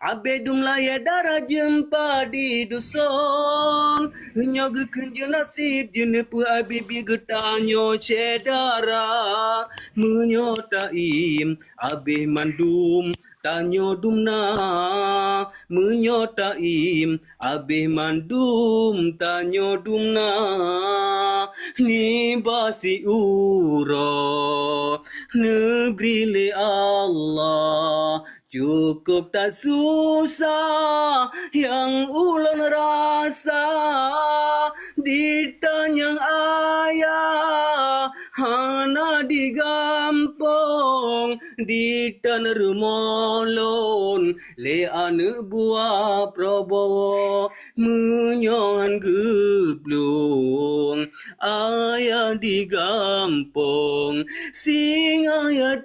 Abe dum laya darah jempa di dusun Hanya geken je nasib Jene pu abe bi getanyo cedara Menyotaim abe mandum Tanyo dumna. Menyotaim abe mandum tanyo dumna. Ni basi uro negeri le Allah cukup tak susah yang ulun rasa ditanya ayah hana digampong di tanah remolon. Le ane buah probo menyon geblung. Ayah digampong sing ayah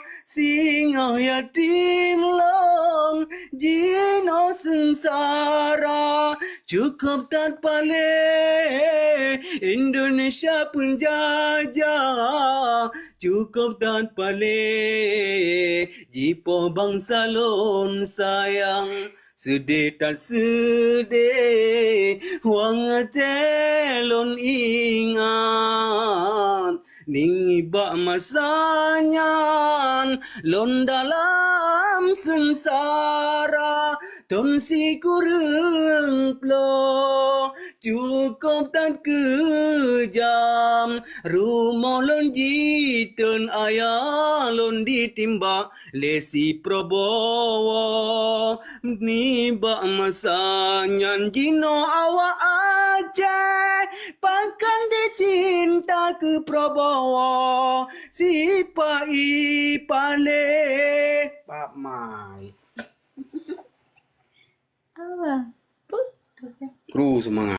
rasa sing ayah timlong jino sengsara cukup tanpa le Indonesia pun jajah cukup tanpa le jipo bangsa lon sayang sedih tak sedih. Wang telon ingat Ning bak masanya lon dalam sengsara. Tom si kurang plo cukup tak kejam. Rumah lon jitun ayah lon ditimba lesi probowo ni bak masanya. Jino awak Aceh Pakan dicinta ke Prabowo Si Pai Pale Pak Mai Apa? Ya. Kru semangat